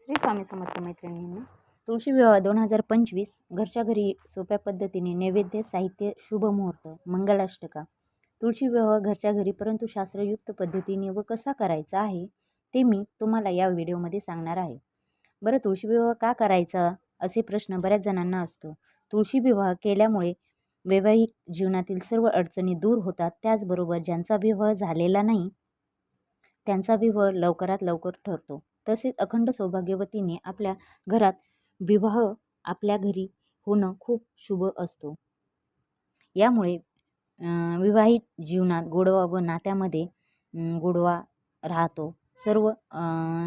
श्री स्वामी समर्थ मैत्रिणींना तुळशी विवाह दोन हजार पंचवीस घरच्या घरी सोप्या पद्धतीने नैवेद्य साहित्य शुभमुहूर्त मंगलाष्टका तुळशी विवाह घरच्या घरी परंतु शास्त्रयुक्त पद्धतीने व कसा करायचा आहे ते मी तुम्हाला या व्हिडिओमध्ये सांगणार आहे. बरं तुळशी विवाह का करायचा असे प्रश्न बऱ्याच जणांना असतो. तुळशी विवाह केल्यामुळे वैवाहिक जीवनातील सर्व अडचणी दूर होतात त्याचबरोबर ज्यांचा विवाह झालेला नाही त्यांचा विवाह लवकरात लवकर ठरतो. तसेच अखंड सौभाग्यवतीने आपल्या घरात विवाह आपल्या घरी होणं खूप शुभ असतो. यामुळे विवाहित जीवनात गोडवा व नात्यामध्ये गोडवा राहतो. सर्व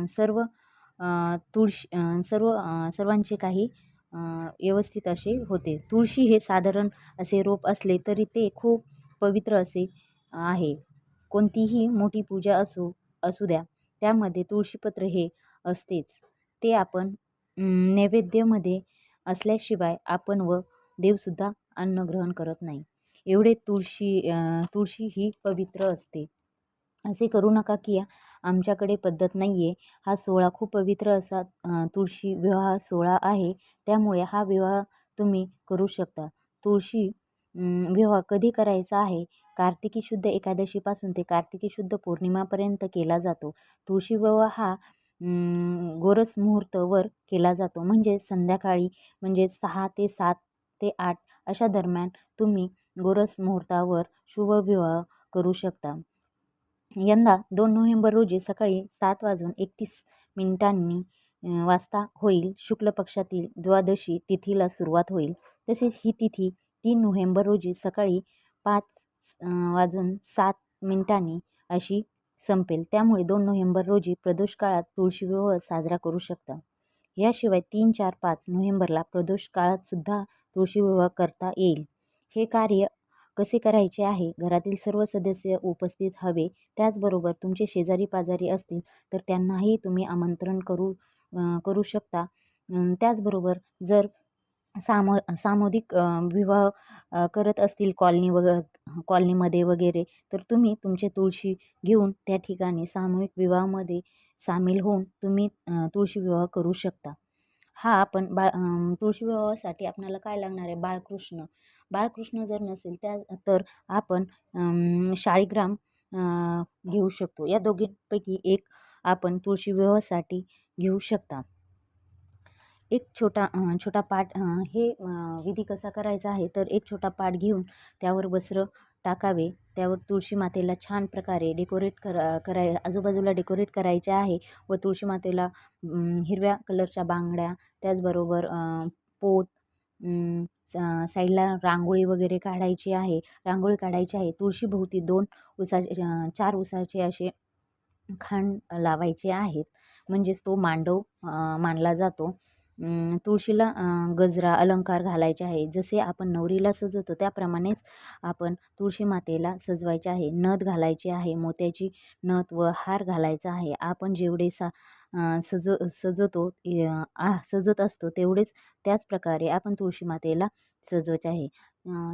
सर्व तुळशी सर्व सर्वांचे काही व्यवस्थित असे होते. तुळशी हे साधारण असे रोप असले तरी ते खूप पवित्र असे आहे. कोणतीही मोठी पूजा असू असू द्या. त्यामध्ये तुळशीपत्र हे असतेच. ते आपण नैवेद्यामध्ये असल्याशिवाय आपण व देवसुद्धा अन्न ग्रहण करत नाही. एवढे तुळशी तुळशी ही पवित्र असते. असे करू नका की आमच्याकडे पद्धत नाही आहे हा सोहळा खूप पवित्र असा तुळशी विवाह सोहळा आहे. त्यामुळे हा विवाह तुम्ही करू शकता. तुळशी विवाह कधी करायचा आहे? कार्तिकी शुद्ध एकादशीपासून ते कार्तिकी शुद्ध पौर्णिमापर्यंत केला जातो. तुळशी विवाह हा गोरस मुहूर्तवर केला जातो. म्हणजे संध्याकाळी म्हणजे सहा ते सात ते आठ अशा दरम्यान तुम्ही गोरस मुहूर्तावर शुभविवाह करू शकता. यंदा दोन नोव्हेंबर रोजी सकाळी सात वाजून एकतीस मिनिटांनी वाजता होईल. शुक्ल पक्षातील द्वादशी तिथीला सुरुवात होईल. तसेच ही तिथी तीन नोव्हेंबर रोजी सकाळी पाच वाजून सात मिनिटांनी अशी संपेल. त्यामुळे दोन नोव्हेंबर रोजी प्रदोष काळात तुळशी विवाह साजरा करू शकता. याशिवाय तीन चार पाच नोव्हेंबरला प्रदोष काळातसुद्धा तुळशी विवाह करता येईल. हे कार्य कसे करायचे आहे? घरातील सर्व सदस्य उपस्थित हवे. त्याचबरोबर तुमचे शेजारी पाजारी असतील तर त्यांनाही तुम्ही आमंत्रण करू करू शकता. त्याचबरोबर जर सामो सामुदिक विवाह करत असतील कॉलनी वग कॉलनीमध्ये वगैरे तर तुम्ही तुमचे तुळशी घेऊन त्या ठिकाणी सामूहिक विवाहामध्ये सामील होऊन तुम्ही तुळशी विवाह करू शकता. हा आपण बाळ तुळशी विवाहासाठी आपल्याला काय लागणार आहे? बाळकृष्ण. बाळकृष्ण जर नसेल त्या तर आपण शाळीग्राम घेऊ शकतो. या दोघींपैकी एक आपण तुळशी विवाहासाठी घेऊ शकता. एक छोटा छोटा पाट हे विधी कसा करायचा आहे तर एक छोटा पाट घेऊन त्यावर वस्त्र टाकावे. त्यावर तुळशी मातेला छान प्रकारे डेकोरेट करा कराय आजूबाजूला डेकोरेट करायचे आहे व तुळशी मातेला हिरव्या कलरच्या बांगड्या त्याचबरोबर पोत साईडला रांगोळी वगैरे काढायची आहे. रांगोळी काढायची आहे. तुळशीभोवती दोन उसाचे चार उसाचे असे खांड लावायचे आहेत. म्हणजेच तो मांडव मानला जातो. तुळशीला गजरा अलंकार घालायचे आहे. जसे आपण नवरीला सजवतो त्याप्रमाणेच आपण तुळशी मातेला सजवायचे आहे. नथ घालायची आहे मोत्याची नथ व हार घालायचा आहे. आपण जेवढे सा सज सजवतो आ सजवत असतो तेवढेच त्याचप्रकारे आपण तुळशी मातेला सजवायचे आहे.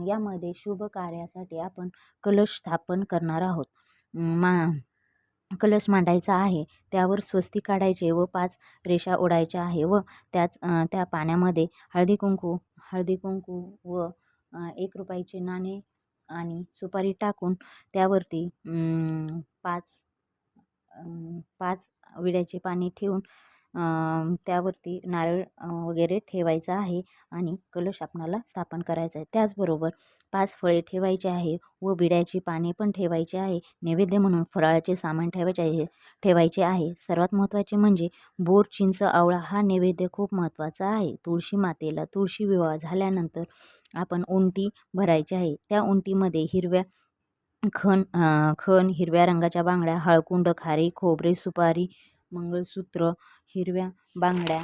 यामध्ये शुभ कार्यासाठी आपण कलश स्थापन करणार आहोत. मा कलश मांडायचा आहे त्यावर स्वस्ती काढायचे व पाच रेषा ओढायच्या आहे व त्याच त्या पाण्यामध्ये हळदी कुंकू हळदी कुंकू व एक रुपयाचे नाणे आणि सुपारी टाकून त्यावरती पाच पाच विड्याचे पाणी ठेवून त्यावरती नारळ वगैरे ठेवायचा आहे आणि कलश आपणाला स्थापन करायचा आहे. त्याचबरोबर पाच फळे ठेवायचे आहे व बिड्याची पाने पण ठेवायची आहे. नैवेद्य म्हणून फराळाचे सामान ठेवायचे आहे ठेवायचे आहे. सर्वात महत्त्वाचे म्हणजे बोर चिंच आवळा हा नैवेद्य खूप महत्त्वाचा आहे. तुळशी मातेला तुळशी विवाह झाल्यानंतर आपण उंटी भरायची आहे. त्या उंटीमध्ये हिरव्या खण खण हिरव्या रंगाच्या बांगड्या हळकुंड खारी खोबरे सुपारी मंगळसूत्र हिरव्या बांगड्या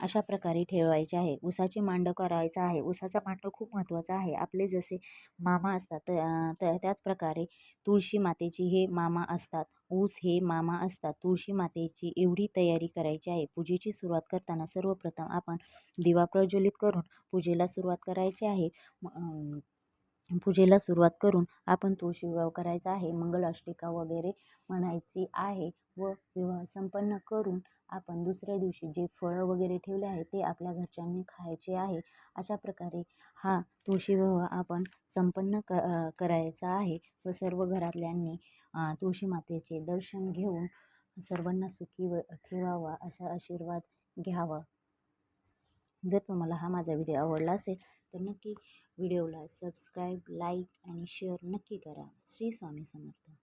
अशा प्रकारे ठेवायचे आहे. उसाचे मांडव करायचा आहे. उसाचा मांडव खूप महत्त्वाचा आहे. आपले जसे मामा असतात त्या त्याचप्रकारे तुळशी मातेची हे मामा असतात. ऊस हे मामा असतात. तुळशी मातेची एवढी तयारी करायची आहे. पूजेची सुरुवात करताना सर्वप्रथम आपण दिवा प्रज्वलित करून पूजेला सुरुवात करायची आहे. पूजेला सुरुवात करून आपण तुळशी विवाह करायचा आहे मंगलाष्टिका वगैरे म्हणायची आहे व विवाह संपन्न करून आपण दुसऱ्या दिवशी जे फळं वगैरे ठेवले आहे ते आपल्या घरच्यांनी खायचे आहे. अशा प्रकारे हा तुळशी विवाह आपण संपन्न क करायचा आहे व सर्व घरातल्यांनी तुळशी मातेचे दर्शन घेऊन सर्वांना सुखी व ठेवावा असा आशीर्वाद घ्यावा. जर तुम्हाला हा माझा व्हिडिओ आवडला असेल तर नक्की व्हिडिओला सबस्क्राईब लाईक आणि शेअर नक्की करा. श्री स्वामी समर्थ.